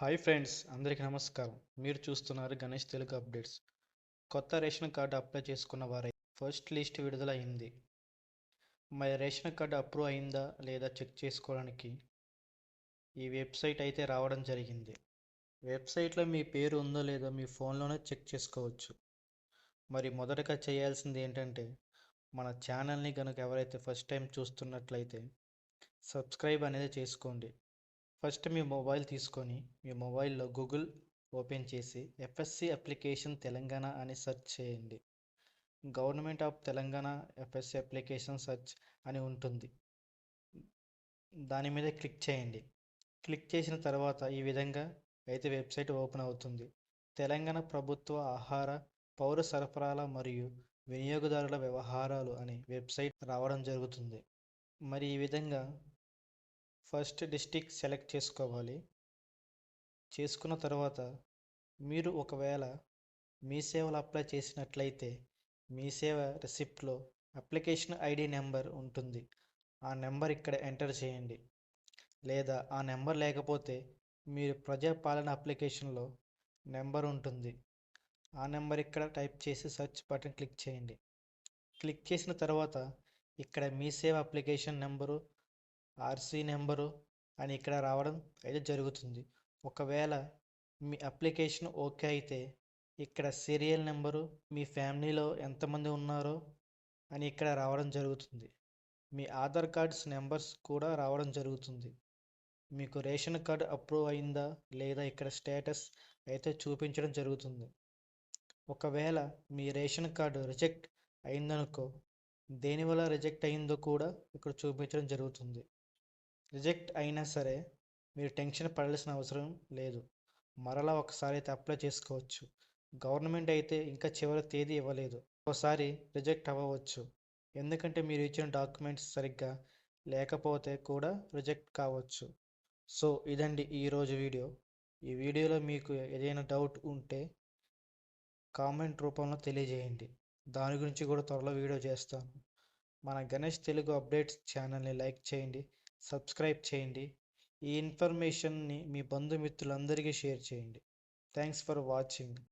Hi friends అందరికీ నమస్కారం. మీరు చూస్తున్నారు గణేష్ తెలుగు అప్డేట్స్. కొత్త రేషన్ కార్డు అప్లై చేసుకున్న వారై ఫస్ట్ లిస్ట్ విడుదల అయింది. మరి రేషన్ కార్డు అప్రూవ్ అయిందా లేదా చెక్ చేసుకోవడానికి ఈ వెబ్సైట్ అయితే రావడం జరిగింది. వెబ్సైట్లో మీ పేరు ఉందో లేదో మీ ఫోన్లోనే చెక్ చేసుకోవచ్చు. మరి మొదటగా చేయాల్సింది ఏంటంటే మన ఛానల్ని కనుక ఎవరైతే ఫస్ట్ టైం చూస్తున్నట్లయితే సబ్స్క్రైబ్ అనేది చేసుకోండి. ఫస్ట్ మీ మొబైల్ తీసుకొని మీ మొబైల్లో గూగుల్ ఓపెన్ చేసి ఎఫ్ఎస్సి అప్లికేషన్ తెలంగాణ అని సెర్చ్ చేయండి. Government of Telangana FSC application search అని ఉంటుంది. దాని మీద క్లిక్ చేయండి. క్లిక్ చేసిన తర్వాత ఈ విధంగా అయితే వెబ్సైట్ ఓపెన్ అవుతుంది. తెలంగాణ ప్రభుత్వ ఆహార పౌర సరఫరాల మరియు వినియోగదారుల వ్యవహారాలు అనే వెబ్సైట్ రావడం జరుగుతుంది. మరి ఈ విధంగా ఫస్ట్ డిస్టిక్ సెలెక్ట్ చేసుకోవాలి. చేసుకున్న తర్వాత మీరు ఒకవేళ మీ సేవలు అప్లై చేసినట్లయితే మీ సేవ రిసిప్ట్లో అప్లికేషన్ ఐడి నెంబర్ ఉంటుంది. ఆ నెంబర్ ఇక్కడ ఎంటర్ చేయండి. లేదా ఆ నెంబర్ లేకపోతే మీరు ప్రజాపాలన అప్లికేషన్లో నెంబర్ ఉంటుంది. ఆ నెంబర్ ఇక్కడ టైప్ చేసి సెర్చ్ బటన్ క్లిక్ చేయండి. క్లిక్ చేసిన తర్వాత ఇక్కడ మీ సేవ అప్లికేషన్ నెంబరు ఆర్సీ నెంబరు అని ఇక్కడ రావడం అయితే జరుగుతుంది. ఒకవేళ మీ అప్లికేషన్ ఓకే అయితే ఇక్కడ సీరియల్ నెంబరు మీ ఫ్యామిలీలో ఎంతమంది ఉన్నారో అని ఇక్కడ రావడం జరుగుతుంది. మీ ఆధార్ కార్డ్స్ నెంబర్స్ కూడా రావడం జరుగుతుంది. మీకు రేషన్ కార్డు అప్రూవ్ అయిందా లేదా ఇక్కడ స్టేటస్ అయితే చూపించడం జరుగుతుంది. ఒకవేళ మీ రేషన్ కార్డు రిజెక్ట్ అయిందనుకో దేనివల్ల రిజెక్ట్ అయిందో కూడా ఇక్కడ చూపించడం జరుగుతుంది. రిజెక్ట్ అయినా సరే మీరు టెన్షన్ పడాల్సిన అవసరం లేదు. మరలా ఒకసారి అయితే అప్లై చేసుకోవచ్చు. గవర్నమెంట్ అయితే ఇంకా చివరి తేదీ ఇవ్వలేదు. ఒకసారి రిజెక్ట్ అవ్వవచ్చు. ఎందుకంటే మీరు ఇచ్చిన డాక్యుమెంట్స్ సరిగ్గా లేకపోతే కూడా రిజెక్ట్ కావచ్చు. సో ఇదండి ఈరోజు వీడియో. ఈ వీడియోలో మీకు ఏదైనా డౌట్ ఉంటే కామెంట్ రూపంలో తెలియజేయండి. దాని గురించి కూడా త్వరలో వీడియో చేస్తాను. మన గణేష్ తెలుగు అప్డేట్స్ ఛానల్ని లైక్ చేయండి. సబ్స్క్రైబ్ చేయండి. ఈ ఇన్ఫర్మేషన్ని మీ బంధుమిత్రులందరికీ షేర్ చేయండి. Thanks for watching.